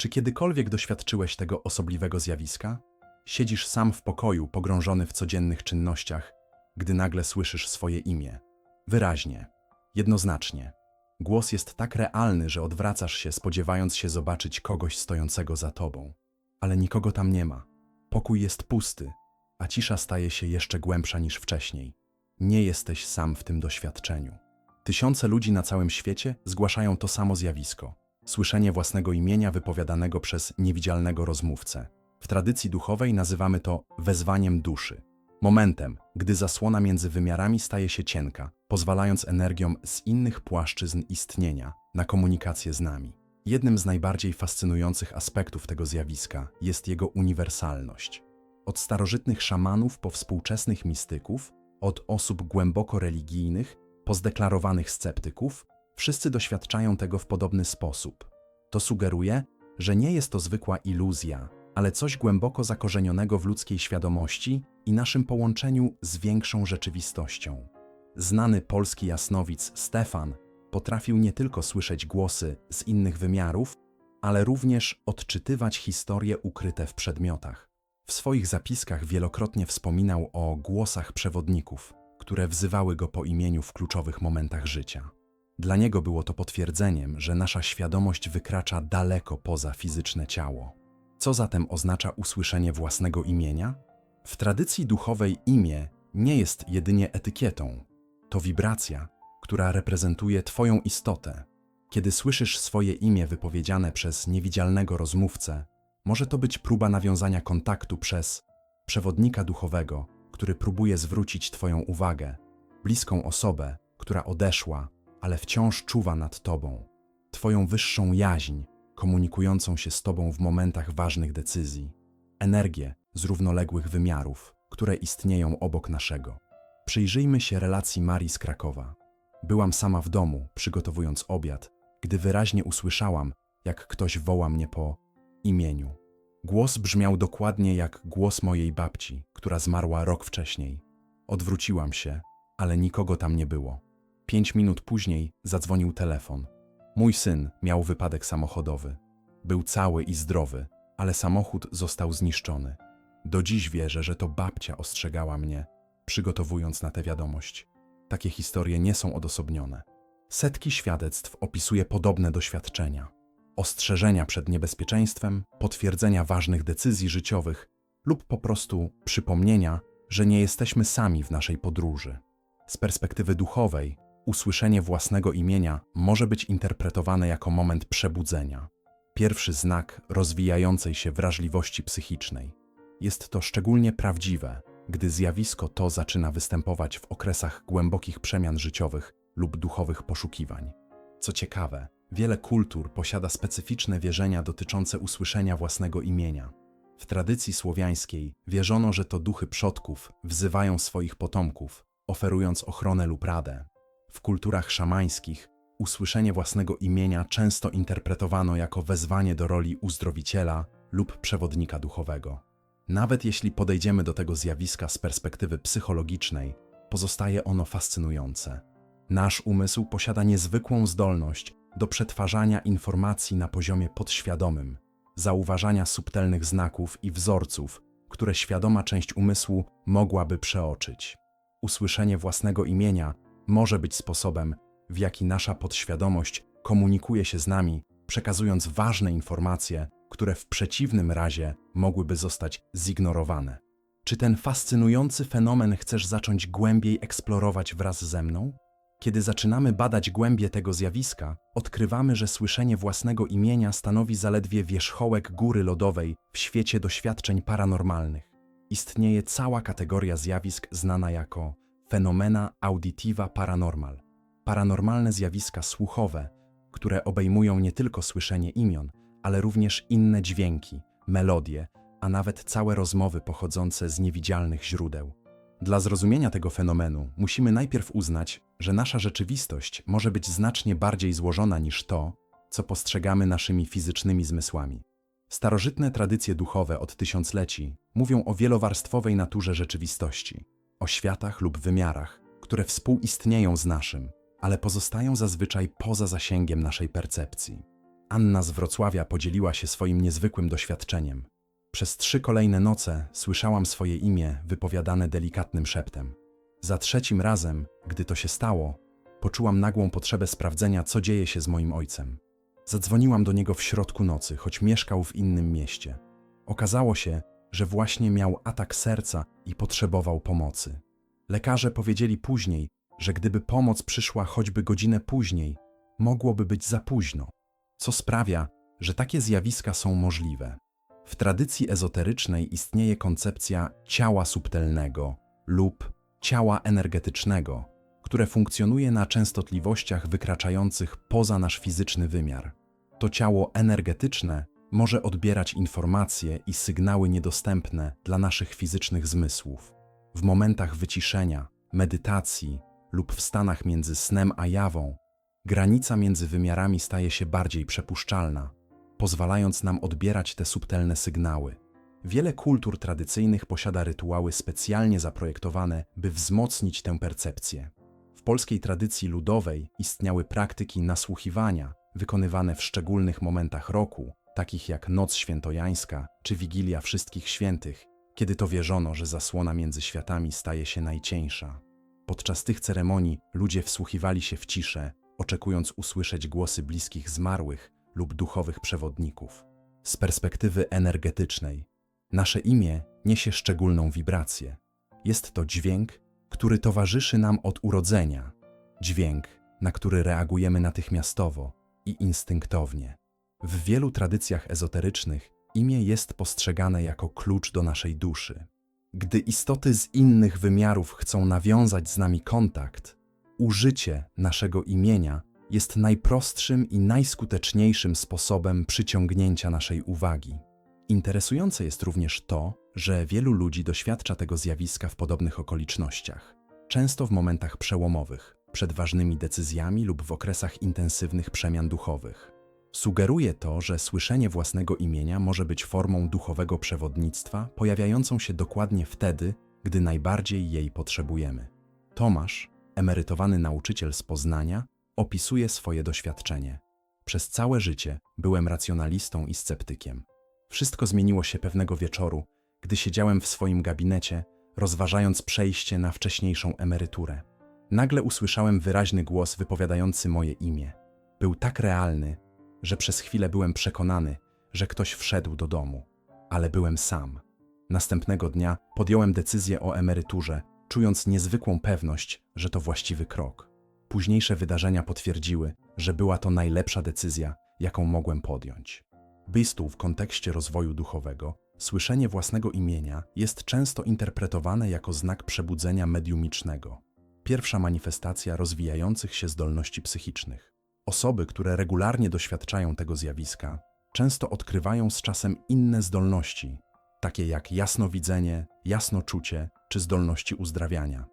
Czy kiedykolwiek doświadczyłeś tego osobliwego zjawiska? Siedzisz sam w pokoju, pogrążony w codziennych czynnościach, gdy nagle słyszysz swoje imię. Wyraźnie, jednoznacznie. Głos jest tak realny, że odwracasz się, spodziewając się zobaczyć kogoś stojącego za tobą. Ale nikogo tam nie ma. Pokój jest pusty, a cisza staje się jeszcze głębsza niż wcześniej. Nie jesteś sam w tym doświadczeniu. Tysiące ludzi na całym świecie zgłaszają to samo zjawisko słyszenie własnego imienia wypowiadanego przez niewidzialnego rozmówcę. W tradycji duchowej nazywamy to wezwaniem duszy. Momentem, gdy zasłona między wymiarami staje się cienka, pozwalając energiom z innych płaszczyzn istnienia na komunikację z nami. Jednym z najbardziej fascynujących aspektów tego zjawiska jest jego uniwersalność. Od starożytnych szamanów po współczesnych mistyków, od osób głęboko religijnych po zdeklarowanych sceptyków, wszyscy doświadczają tego w podobny sposób. To sugeruje, że nie jest to zwykła iluzja, ale coś głęboko zakorzenionego w ludzkiej świadomości i naszym połączeniu z większą rzeczywistością. Znany polski jasnowic Stefan potrafił nie tylko słyszeć głosy z innych wymiarów, ale również odczytywać historie ukryte w przedmiotach. W swoich zapiskach wielokrotnie wspominał o głosach przewodników, które wzywały go po imieniu w kluczowych momentach życia. Dla niego było to potwierdzeniem, że nasza świadomość wykracza daleko poza fizyczne ciało. Co zatem oznacza usłyszenie własnego imienia? W tradycji duchowej imię nie jest jedynie etykietą. To wibracja, która reprezentuje Twoją istotę. Kiedy słyszysz swoje imię wypowiedziane przez niewidzialnego rozmówcę, może to być próba nawiązania kontaktu przez przewodnika duchowego, który próbuje zwrócić Twoją uwagę, bliską osobę, która odeszła, ale wciąż czuwa nad Tobą, Twoją wyższą jaźń, komunikującą się z Tobą w momentach ważnych decyzji, energię z równoległych wymiarów, które istnieją obok naszego. Przyjrzyjmy się relacji Marii z Krakowa. Byłam sama w domu, przygotowując obiad, gdy wyraźnie usłyszałam, jak ktoś woła mnie po imieniu. Głos brzmiał dokładnie jak głos mojej babci, która zmarła rok wcześniej. Odwróciłam się, ale nikogo tam nie było. Pięć minut później zadzwonił telefon. Mój syn miał wypadek samochodowy. Był cały i zdrowy, ale samochód został zniszczony. Do dziś wierzę, że to babcia ostrzegała mnie, przygotowując na tę wiadomość. Takie historie nie są odosobnione. Setki świadectw opisuje podobne doświadczenia. Ostrzeżenia przed niebezpieczeństwem, potwierdzenia ważnych decyzji życiowych lub po prostu przypomnienia, że nie jesteśmy sami w naszej podróży. Z perspektywy duchowej, usłyszenie własnego imienia może być interpretowane jako moment przebudzenia, pierwszy znak rozwijającej się wrażliwości psychicznej. Jest to szczególnie prawdziwe, gdy zjawisko to zaczyna występować w okresach głębokich przemian życiowych lub duchowych poszukiwań. Co ciekawe, wiele kultur posiada specyficzne wierzenia dotyczące usłyszenia własnego imienia. W tradycji słowiańskiej wierzono, że to duchy przodków wzywają swoich potomków, oferując ochronę lub radę. W kulturach szamańskich usłyszenie własnego imienia często interpretowano jako wezwanie do roli uzdrowiciela lub przewodnika duchowego. Nawet jeśli podejdziemy do tego zjawiska z perspektywy psychologicznej, pozostaje ono fascynujące. Nasz umysł posiada niezwykłą zdolność do przetwarzania informacji na poziomie podświadomym, zauważania subtelnych znaków i wzorców, które świadoma część umysłu mogłaby przeoczyć. Usłyszenie własnego imienia może być sposobem, w jaki nasza podświadomość komunikuje się z nami, przekazując ważne informacje, które w przeciwnym razie mogłyby zostać zignorowane. Czy ten fascynujący fenomen chcesz zacząć głębiej eksplorować wraz ze mną? Kiedy zaczynamy badać głębie tego zjawiska, odkrywamy, że słyszenie własnego imienia stanowi zaledwie wierzchołek góry lodowej w świecie doświadczeń paranormalnych. Istnieje cała kategoria zjawisk znana jako fenomena auditiva paranormal, paranormalne zjawiska słuchowe, które obejmują nie tylko słyszenie imion, ale również inne dźwięki, melodie, a nawet całe rozmowy pochodzące z niewidzialnych źródeł. Dla zrozumienia tego fenomenu musimy najpierw uznać, że nasza rzeczywistość może być znacznie bardziej złożona niż to, co postrzegamy naszymi fizycznymi zmysłami. Starożytne tradycje duchowe od tysiącleci mówią o wielowarstwowej naturze rzeczywistości o światach lub wymiarach, które współistnieją z naszym, ale pozostają zazwyczaj poza zasięgiem naszej percepcji. Anna z Wrocławia podzieliła się swoim niezwykłym doświadczeniem. Przez trzy kolejne noce słyszałam swoje imię wypowiadane delikatnym szeptem. Za trzecim razem, gdy to się stało, poczułam nagłą potrzebę sprawdzenia, co dzieje się z moim ojcem. Zadzwoniłam do niego w środku nocy, choć mieszkał w innym mieście. Okazało się, że właśnie miał atak serca i potrzebował pomocy. Lekarze powiedzieli później, że gdyby pomoc przyszła choćby godzinę później, mogłoby być za późno, co sprawia, że takie zjawiska są możliwe. W tradycji ezoterycznej istnieje koncepcja ciała subtelnego lub ciała energetycznego, które funkcjonuje na częstotliwościach wykraczających poza nasz fizyczny wymiar. To ciało energetyczne może odbierać informacje i sygnały niedostępne dla naszych fizycznych zmysłów. W momentach wyciszenia, medytacji lub w stanach między snem a jawą, granica między wymiarami staje się bardziej przepuszczalna, pozwalając nam odbierać te subtelne sygnały. Wiele kultur tradycyjnych posiada rytuały specjalnie zaprojektowane, by wzmocnić tę percepcję. W polskiej tradycji ludowej istniały praktyki nasłuchiwania, wykonywane w szczególnych momentach roku, takich jak Noc Świętojańska czy Wigilia Wszystkich Świętych, kiedy to wierzono, że zasłona między światami staje się najcieńsza. Podczas tych ceremonii ludzie wsłuchiwali się w ciszę, oczekując usłyszeć głosy bliskich zmarłych lub duchowych przewodników. Z perspektywy energetycznej, nasze imię niesie szczególną wibrację. Jest to dźwięk, który towarzyszy nam od urodzenia, dźwięk, na który reagujemy natychmiastowo i instynktownie. W wielu tradycjach ezoterycznych imię jest postrzegane jako klucz do naszej duszy. Gdy istoty z innych wymiarów chcą nawiązać z nami kontakt, użycie naszego imienia jest najprostszym i najskuteczniejszym sposobem przyciągnięcia naszej uwagi. Interesujące jest również to, że wielu ludzi doświadcza tego zjawiska w podobnych okolicznościach, często w momentach przełomowych, przed ważnymi decyzjami lub w okresach intensywnych przemian duchowych. Sugeruje to, że słyszenie własnego imienia może być formą duchowego przewodnictwa, pojawiającą się dokładnie wtedy, gdy najbardziej jej potrzebujemy. Tomasz, emerytowany nauczyciel z Poznania, opisuje swoje doświadczenie. Przez całe życie byłem racjonalistą i sceptykiem. Wszystko zmieniło się pewnego wieczoru, gdy siedziałem w swoim gabinecie, rozważając przejście na wcześniejszą emeryturę. Nagle usłyszałem wyraźny głos wypowiadający moje imię. Był tak realny, że przez chwilę byłem przekonany, że ktoś wszedł do domu, ale byłem sam. Następnego dnia podjąłem decyzję o emeryturze, czując niezwykłą pewność, że to właściwy krok. Późniejsze wydarzenia potwierdziły, że była to najlepsza decyzja, jaką mogłem podjąć. Bystu w kontekście rozwoju duchowego, słyszenie własnego imienia jest często interpretowane jako znak przebudzenia mediumicznego, pierwsza manifestacja rozwijających się zdolności psychicznych. Osoby, które regularnie doświadczają tego zjawiska, często odkrywają z czasem inne zdolności, takie jak jasnowidzenie, jasnoczucie czy zdolności uzdrawiania.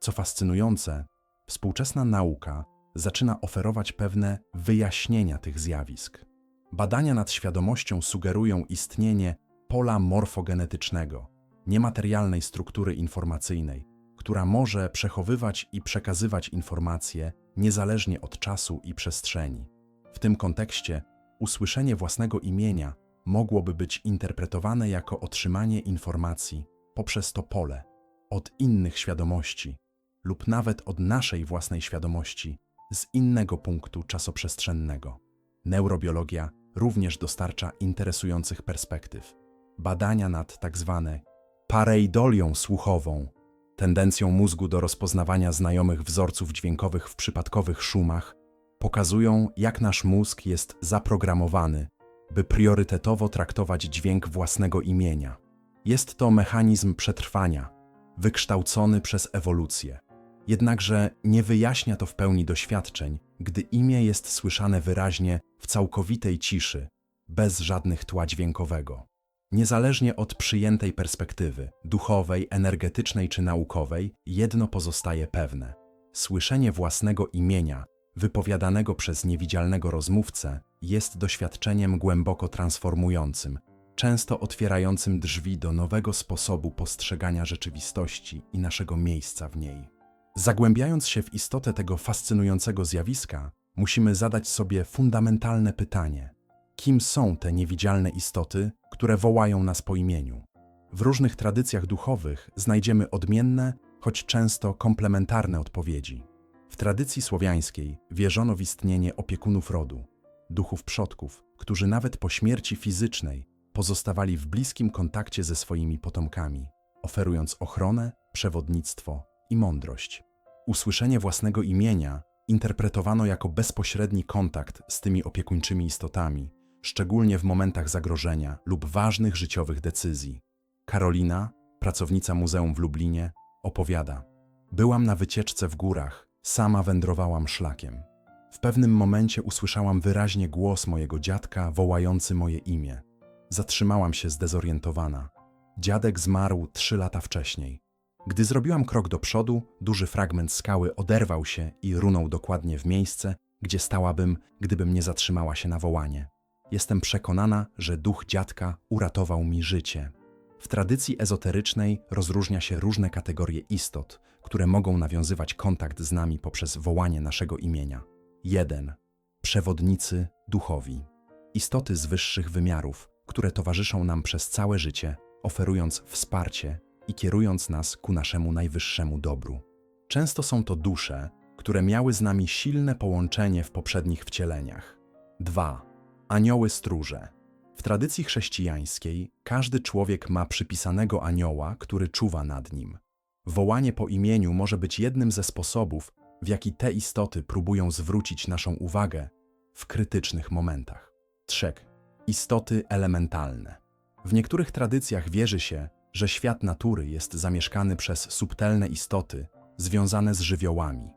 Co fascynujące, współczesna nauka zaczyna oferować pewne wyjaśnienia tych zjawisk. Badania nad świadomością sugerują istnienie pola morfogenetycznego, niematerialnej struktury informacyjnej, która może przechowywać i przekazywać informacje niezależnie od czasu i przestrzeni. W tym kontekście usłyszenie własnego imienia mogłoby być interpretowane jako otrzymanie informacji poprzez to pole od innych świadomości lub nawet od naszej własnej świadomości z innego punktu czasoprzestrzennego. Neurobiologia również dostarcza interesujących perspektyw. Badania nad tzw. Tak pareidolią słuchową tendencją mózgu do rozpoznawania znajomych wzorców dźwiękowych w przypadkowych szumach, pokazują, jak nasz mózg jest zaprogramowany, by priorytetowo traktować dźwięk własnego imienia. Jest to mechanizm przetrwania, wykształcony przez ewolucję. Jednakże nie wyjaśnia to w pełni doświadczeń, gdy imię jest słyszane wyraźnie w całkowitej ciszy, bez żadnych tła dźwiękowego. Niezależnie od przyjętej perspektywy, duchowej, energetycznej czy naukowej, jedno pozostaje pewne. Słyszenie własnego imienia, wypowiadanego przez niewidzialnego rozmówcę, jest doświadczeniem głęboko transformującym, często otwierającym drzwi do nowego sposobu postrzegania rzeczywistości i naszego miejsca w niej. Zagłębiając się w istotę tego fascynującego zjawiska, musimy zadać sobie fundamentalne pytanie: kim są te niewidzialne istoty, które wołają nas po imieniu. W różnych tradycjach duchowych znajdziemy odmienne, choć często komplementarne odpowiedzi. W tradycji słowiańskiej wierzono w istnienie opiekunów rodu, duchów przodków, którzy nawet po śmierci fizycznej pozostawali w bliskim kontakcie ze swoimi potomkami, oferując ochronę, przewodnictwo i mądrość. Usłyszenie własnego imienia interpretowano jako bezpośredni kontakt z tymi opiekuńczymi istotami, szczególnie w momentach zagrożenia lub ważnych życiowych decyzji. Karolina, pracownica muzeum w Lublinie, opowiada: Byłam na wycieczce w górach, sama wędrowałam szlakiem. W pewnym momencie usłyszałam wyraźnie głos mojego dziadka wołający moje imię. Zatrzymałam się zdezorientowana. Dziadek zmarł trzy lata wcześniej. Gdy zrobiłam krok do przodu, duży fragment skały oderwał się i runął dokładnie w miejsce, gdzie stałabym, gdybym nie zatrzymała się na wołanie. Jestem przekonana, że duch dziadka uratował mi życie. W tradycji ezoterycznej rozróżnia się różne kategorie istot, które mogą nawiązywać kontakt z nami poprzez wołanie naszego imienia. 1. Przewodnicy duchowi. Istoty z wyższych wymiarów, które towarzyszą nam przez całe życie, oferując wsparcie i kierując nas ku naszemu najwyższemu dobru. Często są to dusze, które miały z nami silne połączenie w poprzednich wcieleniach. 2. Anioły stróże. W tradycji chrześcijańskiej każdy człowiek ma przypisanego anioła, który czuwa nad nim. Wołanie po imieniu może być jednym ze sposobów, w jaki te istoty próbują zwrócić naszą uwagę w krytycznych momentach. 3. Istoty elementalne. W niektórych tradycjach wierzy się, że świat natury jest zamieszkany przez subtelne istoty związane z żywiołami,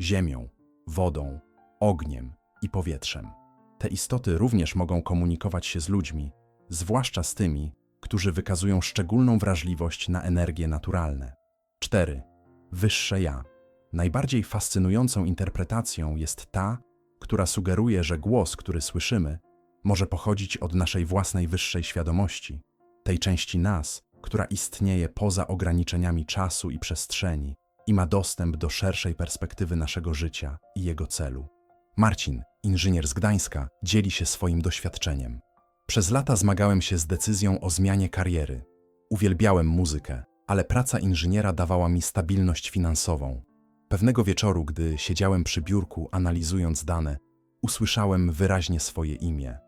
ziemią, wodą, ogniem i powietrzem. Te istoty również mogą komunikować się z ludźmi, zwłaszcza z tymi, którzy wykazują szczególną wrażliwość na energie naturalne. 4. Wyższe ja. Najbardziej fascynującą interpretacją jest ta, która sugeruje, że głos, który słyszymy, może pochodzić od naszej własnej wyższej świadomości, tej części nas, która istnieje poza ograniczeniami czasu i przestrzeni i ma dostęp do szerszej perspektywy naszego życia i jego celu. Marcin, inżynier z Gdańska, dzieli się swoim doświadczeniem. Przez lata zmagałem się z decyzją o zmianie kariery. Uwielbiałem muzykę, ale praca inżyniera dawała mi stabilność finansową. Pewnego wieczoru, gdy siedziałem przy biurku analizując dane, usłyszałem wyraźnie swoje imię.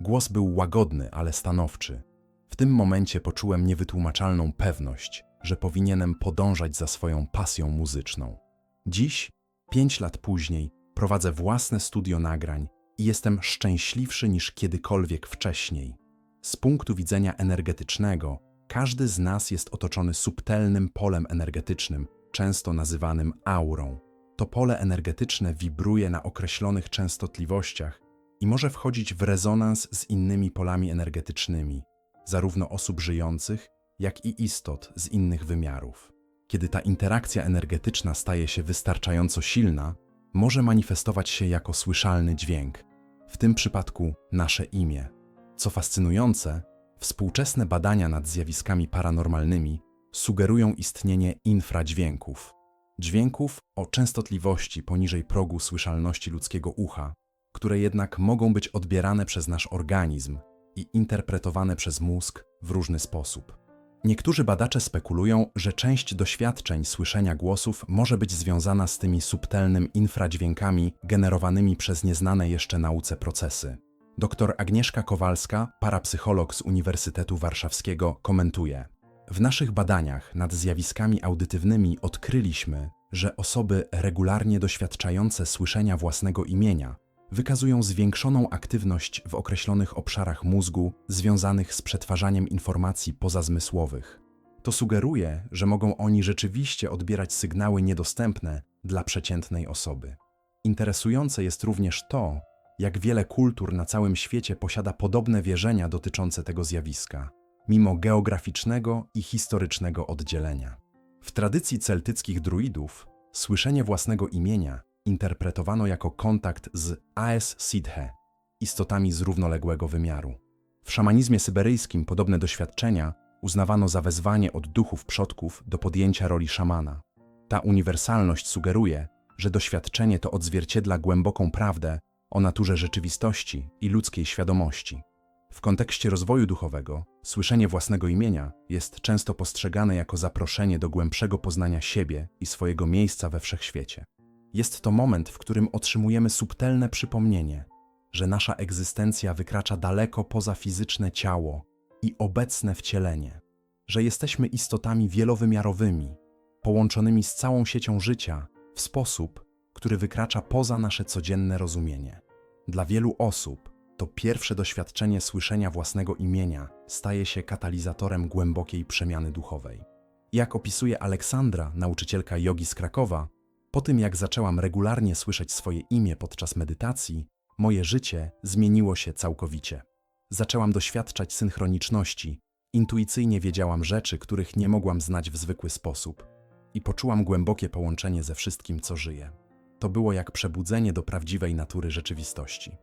Głos był łagodny, ale stanowczy. W tym momencie poczułem niewytłumaczalną pewność, że powinienem podążać za swoją pasją muzyczną. Dziś, pięć lat później, prowadzę własne studio nagrań i jestem szczęśliwszy niż kiedykolwiek wcześniej. Z punktu widzenia energetycznego, każdy z nas jest otoczony subtelnym polem energetycznym, często nazywanym aurą. To pole energetyczne wibruje na określonych częstotliwościach i może wchodzić w rezonans z innymi polami energetycznymi, zarówno osób żyjących, jak i istot z innych wymiarów. Kiedy ta interakcja energetyczna staje się wystarczająco silna, może manifestować się jako słyszalny dźwięk, w tym przypadku nasze imię. Co fascynujące, współczesne badania nad zjawiskami paranormalnymi sugerują istnienie infradźwięków. Dźwięków o częstotliwości poniżej progu słyszalności ludzkiego ucha, które jednak mogą być odbierane przez nasz organizm i interpretowane przez mózg w różny sposób. Niektórzy badacze spekulują, że część doświadczeń słyszenia głosów może być związana z tymi subtelnym infradźwiękami generowanymi przez nieznane jeszcze nauce procesy. Dr Agnieszka Kowalska, parapsycholog z Uniwersytetu Warszawskiego, komentuje: W naszych badaniach nad zjawiskami audytywnymi odkryliśmy, że osoby regularnie doświadczające słyszenia własnego imienia wykazują zwiększoną aktywność w określonych obszarach mózgu związanych z przetwarzaniem informacji pozazmysłowych. To sugeruje, że mogą oni rzeczywiście odbierać sygnały niedostępne dla przeciętnej osoby. Interesujące jest również to, jak wiele kultur na całym świecie posiada podobne wierzenia dotyczące tego zjawiska, mimo geograficznego i historycznego oddzielenia. W tradycji celtyckich druidów słyszenie własnego imienia interpretowano jako kontakt z Aes Sidhe, istotami z równoległego wymiaru. W szamanizmie syberyjskim podobne doświadczenia uznawano za wezwanie od duchów przodków do podjęcia roli szamana. Ta uniwersalność sugeruje, że doświadczenie to odzwierciedla głęboką prawdę o naturze rzeczywistości i ludzkiej świadomości. W kontekście rozwoju duchowego, słyszenie własnego imienia jest często postrzegane jako zaproszenie do głębszego poznania siebie i swojego miejsca we wszechświecie. Jest to moment, w którym otrzymujemy subtelne przypomnienie, że nasza egzystencja wykracza daleko poza fizyczne ciało i obecne wcielenie, że jesteśmy istotami wielowymiarowymi, połączonymi z całą siecią życia w sposób, który wykracza poza nasze codzienne rozumienie. Dla wielu osób to pierwsze doświadczenie słyszenia własnego imienia staje się katalizatorem głębokiej przemiany duchowej. Jak opisuje Aleksandra, nauczycielka jogi z Krakowa, po tym jak zaczęłam regularnie słyszeć swoje imię podczas medytacji, moje życie zmieniło się całkowicie. Zaczęłam doświadczać synchroniczności, intuicyjnie wiedziałam rzeczy, których nie mogłam znać w zwykły sposób i poczułam głębokie połączenie ze wszystkim, co żyje. To było jak przebudzenie do prawdziwej natury rzeczywistości.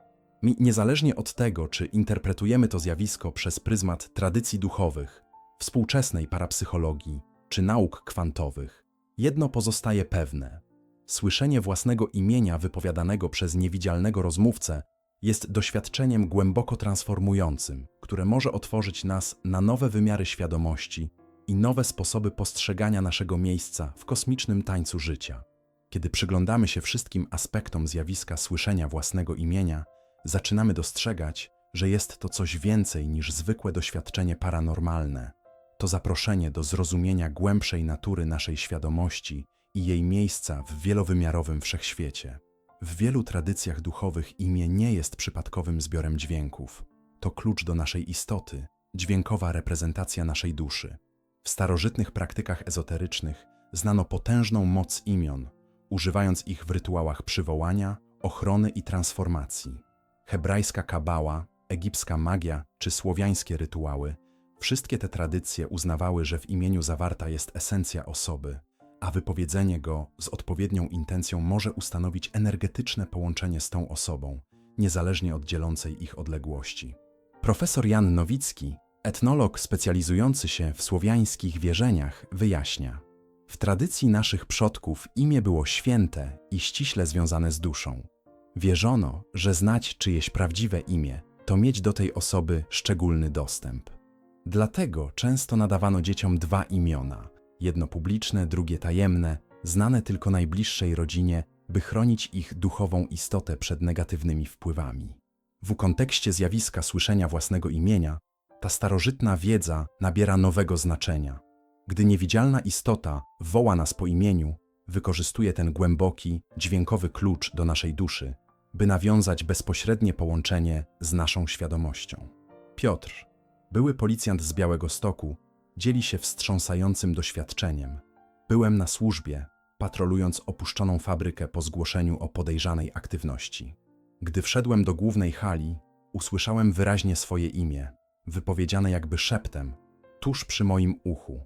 Mi, niezależnie od tego, czy interpretujemy to zjawisko przez pryzmat tradycji duchowych, współczesnej parapsychologii czy nauk kwantowych, jedno pozostaje pewne. Słyszenie własnego imienia wypowiadanego przez niewidzialnego rozmówcę jest doświadczeniem głęboko transformującym, które może otworzyć nas na nowe wymiary świadomości i nowe sposoby postrzegania naszego miejsca w kosmicznym tańcu życia. Kiedy przyglądamy się wszystkim aspektom zjawiska słyszenia własnego imienia, zaczynamy dostrzegać, że jest to coś więcej niż zwykłe doświadczenie paranormalne. To zaproszenie do zrozumienia głębszej natury naszej świadomości i jej miejsca w wielowymiarowym wszechświecie. W wielu tradycjach duchowych imię nie jest przypadkowym zbiorem dźwięków. To klucz do naszej istoty, dźwiękowa reprezentacja naszej duszy. W starożytnych praktykach ezoterycznych znano potężną moc imion, używając ich w rytuałach przywołania, ochrony i transformacji. Hebrajska kabała, egipska magia czy słowiańskie rytuały wszystkie te tradycje uznawały, że w imieniu zawarta jest esencja osoby, a wypowiedzenie go z odpowiednią intencją może ustanowić energetyczne połączenie z tą osobą, niezależnie od dzielącej ich odległości. Profesor Jan Nowicki, etnolog specjalizujący się w słowiańskich wierzeniach, wyjaśnia: W tradycji naszych przodków imię było święte i ściśle związane z duszą. Wierzono, że znać czyjeś prawdziwe imię to mieć do tej osoby szczególny dostęp. Dlatego często nadawano dzieciom dwa imiona: jedno publiczne, drugie tajemne, znane tylko najbliższej rodzinie, by chronić ich duchową istotę przed negatywnymi wpływami. W kontekście zjawiska słyszenia własnego imienia, ta starożytna wiedza nabiera nowego znaczenia. Gdy niewidzialna istota woła nas po imieniu, wykorzystuje ten głęboki, dźwiękowy klucz do naszej duszy, by nawiązać bezpośrednie połączenie z naszą świadomością. Piotr, były policjant z Białego Stoku, dzieli się wstrząsającym doświadczeniem. Byłem na służbie, patrolując opuszczoną fabrykę po zgłoszeniu o podejrzanej aktywności. Gdy wszedłem do głównej hali, usłyszałem wyraźnie swoje imię, wypowiedziane jakby szeptem, tuż przy moim uchu.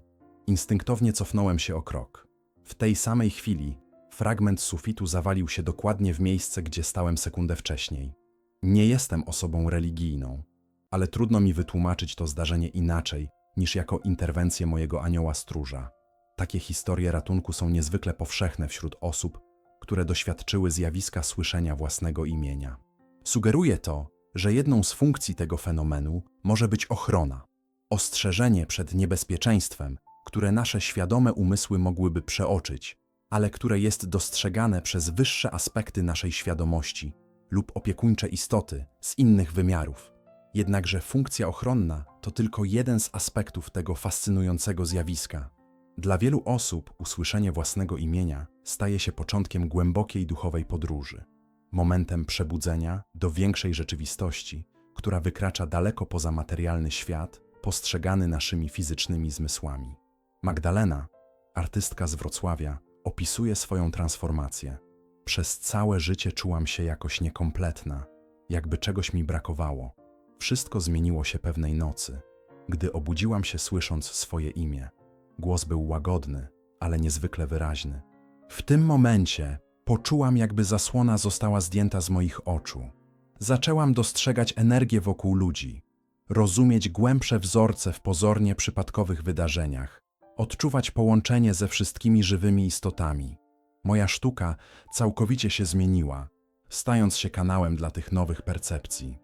Instynktownie cofnąłem się o krok. W tej samej chwili fragment sufitu zawalił się dokładnie w miejsce, gdzie stałem sekundę wcześniej. Nie jestem osobą religijną, ale trudno mi wytłumaczyć to zdarzenie inaczej niż jako interwencję mojego anioła stróża. Takie historie ratunku są niezwykle powszechne wśród osób, które doświadczyły zjawiska słyszenia własnego imienia. Sugeruje to, że jedną z funkcji tego fenomenu może być ochrona, ostrzeżenie przed niebezpieczeństwem, które nasze świadome umysły mogłyby przeoczyć, ale które jest dostrzegane przez wyższe aspekty naszej świadomości lub opiekuńcze istoty z innych wymiarów. Jednakże funkcja ochronna to tylko jeden z aspektów tego fascynującego zjawiska. Dla wielu osób usłyszenie własnego imienia staje się początkiem głębokiej duchowej podróży, momentem przebudzenia do większej rzeczywistości, która wykracza daleko poza materialny świat, postrzegany naszymi fizycznymi zmysłami. Magdalena, artystka z Wrocławia, opisuje swoją transformację. Przez całe życie czułam się jakoś niekompletna, jakby czegoś mi brakowało. Wszystko zmieniło się pewnej nocy, gdy obudziłam się słysząc swoje imię. Głos był łagodny, ale niezwykle wyraźny. W tym momencie poczułam, jakby zasłona została zdjęta z moich oczu. Zaczęłam dostrzegać energię wokół ludzi, rozumieć głębsze wzorce w pozornie przypadkowych wydarzeniach, odczuwać połączenie ze wszystkimi żywymi istotami. Moja sztuka całkowicie się zmieniła. stając się kanałem dla tych nowych percepcji.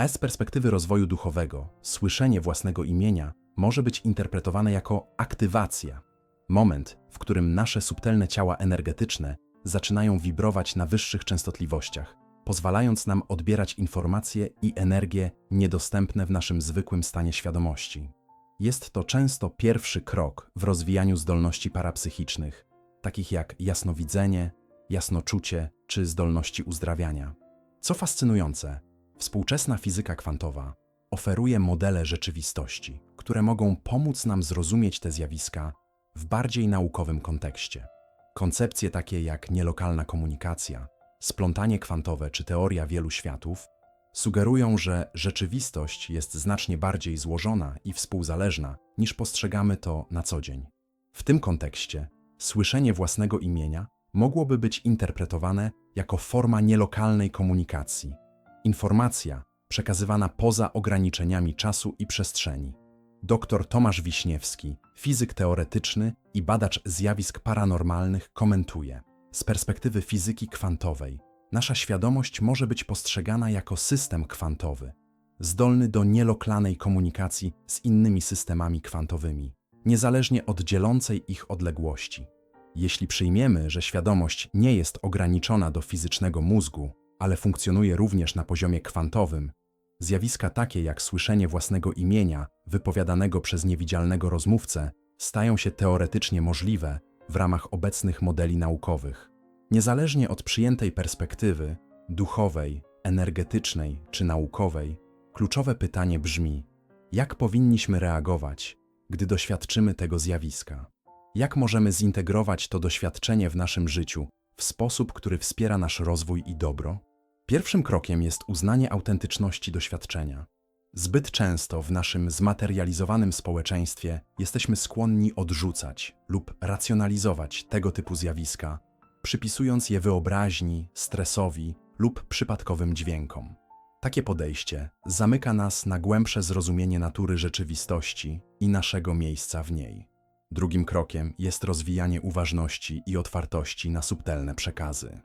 A z perspektywy rozwoju duchowego, słyszenie własnego imienia może być interpretowane jako aktywacja. Moment, w którym nasze subtelne ciała energetyczne zaczynają wibrować na wyższych częstotliwościach, pozwalając nam odbierać informacje i energię niedostępne w naszym zwykłym stanie świadomości. Jest to często pierwszy krok w rozwijaniu zdolności parapsychicznych, takich jak jasnowidzenie, jasnoczucie czy zdolności uzdrawiania. Co fascynujące, współczesna fizyka kwantowa oferuje modele rzeczywistości, które mogą pomóc nam zrozumieć te zjawiska w bardziej naukowym kontekście. Koncepcje takie jak nielokalna komunikacja, splątanie kwantowe czy teoria wielu światów sugerują, że rzeczywistość jest znacznie bardziej złożona i współzależna niż postrzegamy to na co dzień. W tym kontekście słyszenie własnego imienia mogłoby być interpretowane jako forma nielokalnej komunikacji. Informacja przekazywana poza ograniczeniami czasu i przestrzeni. Dr Tomasz Wiśniewski, fizyk teoretyczny i badacz zjawisk paranormalnych, komentuje: Z perspektywy fizyki kwantowej, nasza świadomość może być postrzegana jako system kwantowy, zdolny do nieloklanej komunikacji z innymi systemami kwantowymi, niezależnie od dzielącej ich odległości. Jeśli przyjmiemy, że świadomość nie jest ograniczona do fizycznego mózgu, ale funkcjonuje również na poziomie kwantowym, zjawiska takie jak słyszenie własnego imienia wypowiadanego przez niewidzialnego rozmówcę stają się teoretycznie możliwe w ramach obecnych modeli naukowych. Niezależnie od przyjętej perspektywy duchowej, energetycznej czy naukowej, kluczowe pytanie brzmi: jak powinniśmy reagować, gdy doświadczymy tego zjawiska? Jak możemy zintegrować to doświadczenie w naszym życiu w sposób, który wspiera nasz rozwój i dobro? Pierwszym krokiem jest uznanie autentyczności doświadczenia. Zbyt często w naszym zmaterializowanym społeczeństwie jesteśmy skłonni odrzucać lub racjonalizować tego typu zjawiska, przypisując je wyobraźni, stresowi lub przypadkowym dźwiękom. Takie podejście zamyka nas na głębsze zrozumienie natury rzeczywistości i naszego miejsca w niej. Drugim krokiem jest rozwijanie uważności i otwartości na subtelne przekazy.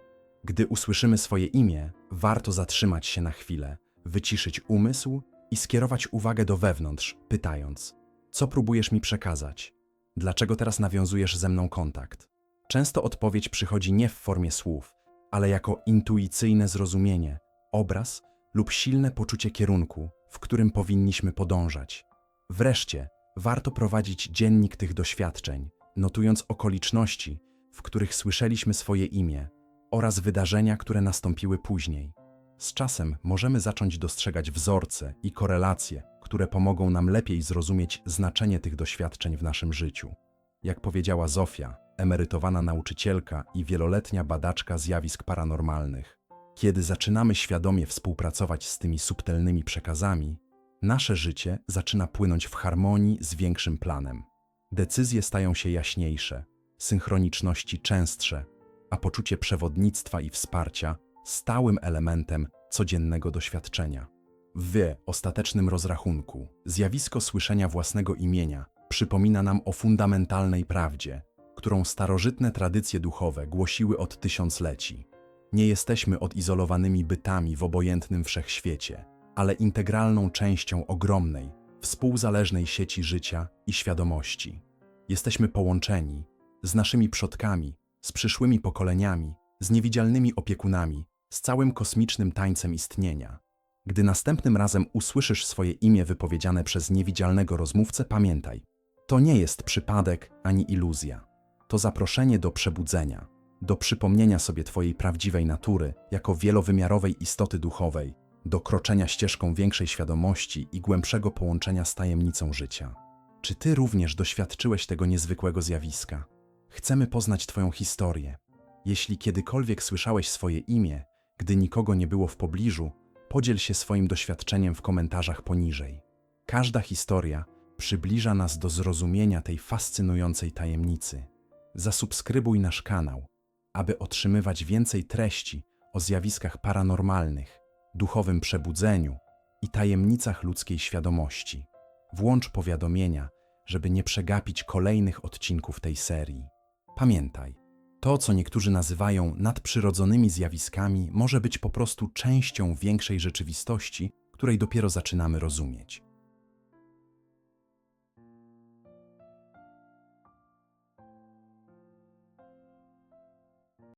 Gdy usłyszymy swoje imię, warto zatrzymać się na chwilę, wyciszyć umysł i skierować uwagę do wewnątrz, pytając: Co próbujesz mi przekazać? Dlaczego teraz nawiązujesz ze mną kontakt? Często odpowiedź przychodzi nie w formie słów, ale jako intuicyjne zrozumienie, obraz lub silne poczucie kierunku, w którym powinniśmy podążać. Wreszcie, warto prowadzić dziennik tych doświadczeń, notując okoliczności, w których słyszeliśmy swoje imię oraz wydarzenia, które nastąpiły później. Z czasem możemy zacząć dostrzegać wzorce i korelacje, które pomogą nam lepiej zrozumieć znaczenie tych doświadczeń w naszym życiu. Jak powiedziała Zofia, emerytowana nauczycielka i wieloletnia badaczka zjawisk paranormalnych, kiedy zaczynamy świadomie współpracować z tymi subtelnymi przekazami, nasze życie zaczyna płynąć w harmonii z większym planem. Decyzje stają się jaśniejsze, synchroniczności częstsze, a poczucie przewodnictwa i wsparcia stałym elementem codziennego doświadczenia. W ostatecznym rozrachunku zjawisko słyszenia własnego imienia przypomina nam o fundamentalnej prawdzie, którą starożytne tradycje duchowe głosiły od tysiącleci. Nie jesteśmy odizolowanymi bytami w obojętnym wszechświecie, ale integralną częścią ogromnej, współzależnej sieci życia i świadomości. Jesteśmy połączeni z naszymi przodkami, z przyszłymi pokoleniami, z niewidzialnymi opiekunami, z całym kosmicznym tańcem istnienia. Gdy następnym razem usłyszysz swoje imię wypowiedziane przez niewidzialnego rozmówcę, pamiętaj, to nie jest przypadek ani iluzja. To zaproszenie do przebudzenia, do przypomnienia sobie Twojej prawdziwej natury jako wielowymiarowej istoty duchowej, do kroczenia ścieżką większej świadomości i głębszego połączenia z tajemnicą życia. Czy Ty również doświadczyłeś tego niezwykłego zjawiska? Chcemy poznać Twoją historię. Jeśli kiedykolwiek słyszałeś swoje imię, gdy nikogo nie było w pobliżu, podziel się swoim doświadczeniem w komentarzach poniżej. Każda historia przybliża nas do zrozumienia tej fascynującej tajemnicy. Zasubskrybuj nasz kanał, aby otrzymywać więcej treści o zjawiskach paranormalnych, duchowym przebudzeniu i tajemnicach ludzkiej świadomości. Włącz powiadomienia, żeby nie przegapić kolejnych odcinków tej serii. Pamiętaj, To, co niektórzy nazywają nadprzyrodzonymi zjawiskami, może być po prostu częścią większej rzeczywistości, której dopiero zaczynamy rozumieć.